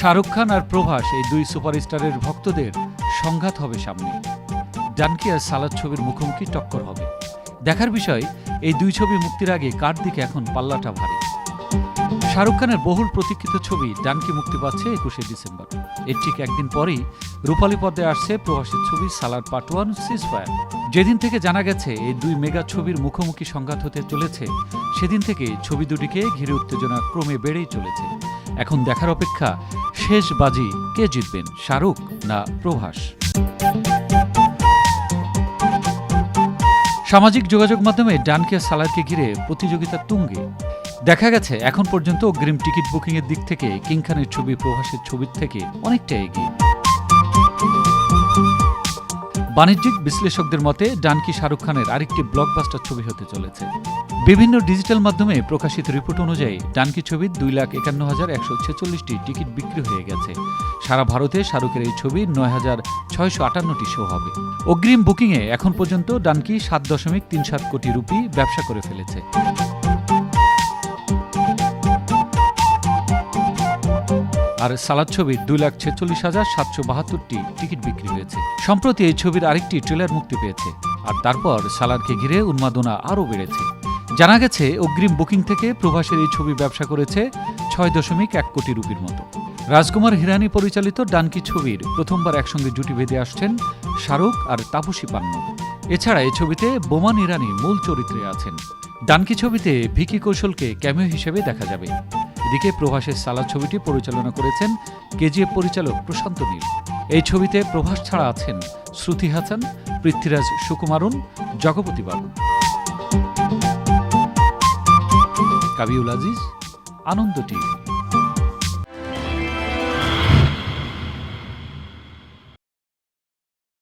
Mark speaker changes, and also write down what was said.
Speaker 1: শাহরুখ খান আর প্রভাস এই দুই সুপারস্টারের ভক্তদের সংঘাত হবে সামনে। ডানকি আর সালাদ ছবির মুখোমুখি টক্কর হবে। দেখার বিষয়, এই দুই ছবি মুক্তির আগে কার দিকে এখন পাল্লাটা ভারী? শাহরুখ খানের বহুল প্রতীক্ষিত ছবি ডানকি মুক্তি পাচ্ছে একুশে ডিসেম্বর। এর ঠিক একদিন পরেই রূপালী পর্দায় আসছে প্রবাসের ছবি সালার পার্ট ওয়ান সিজফায়ার যেদিন থেকে জানা গেছে এই দুই মেগা ছবির মুখোমুখি সংঘাত হতে চলেছে, সেদিন থেকে ছবি দুটিকে ঘিরে উত্তেজনা ক্রমে বেড়েই চলেছে। এখন দেখার অপেক্ষা, শেষ বাজি কে জিতবেন, শাহরুখ না প্রভাস? সামাজিক যোগাযোগ মাধ্যমে ডানকে সালারকে ঘিরে প্রতিযোগিতা তুঙ্গে। দেখা গেছে, এখন পর্যন্ত অগ্রিম টিকিট বুকিং এর দিক থেকে কিং খানের ছবি প্রভাসের ছবির থেকে অনেকটা এগিয়ে। বাণিজ্যিক বিশ্লেষকদের মতে, ডানকি শাহরুখ খানের আরেকটি ব্লকবাস্টার ছবি হতে চলেছে। বিভিন্ন ডিজিটাল মাধ্যমে প্রকাশিত রিপোর্ট অনুযায়ী, ডানকি ছবির দুই লাখ একান্ন হাজার একশো ছেচল্লিশটি টিকিট বিক্রি হয়ে গেছে। সারা ভারতে শাহরুখের এই ছবির নয় হাজার ছয়শো আটান্নটি শো হবে। অগ্রিম বুকিংয়ে এখন পর্যন্ত ডানকি সাত দশমিক তিন সাত কোটি রুপি ব্যবসা করে ফেলেছে। আর সালাদ ছবির দুই লাখ ছেচল্লিশ হাজার সাতশো বাহাত্তরটি টিকিট বিক্রি হয়েছে। সম্প্রতি এই ছবির আরেকটি ট্রেলার মুক্তি পেয়েছে আর তারপর সালাদকে ঘিরে উন্মাদনা আরও বেড়েছে। জানা গেছে, অগ্রিম বুকিং থেকে প্রভাসের এই ছবি ব্যবসা করেছে ছয় দশমিক এক কোটি রুপির মতো। রাজকুমার হিরানি পরিচালিত ডানকি ছবির প্রথমবার একসঙ্গে জুটি বেঁধে আসছেন শাহরুখ আর তাপসী পান্ন। এছাড়া এই ছবিতে বোমান ইরানি মূল চরিত্রে আছেন। ডানকি ছবিতে ভিকি কৌশলকে ক্যামিও হিসেবে দেখা যাবে। এদিকে প্রভাসের সালাদ ছবিটি পরিচালনা করেছেন কেজিএফ পরিচালক প্রশান্ত নীল। এই ছবিতে প্রভাস ছাড়া আছেন শ্রুতি হাসান, পৃথ্বীরাজ সুকুমারুন, জগপতি বাবু কাবিউল আজিজ, আনন্দ টিভি।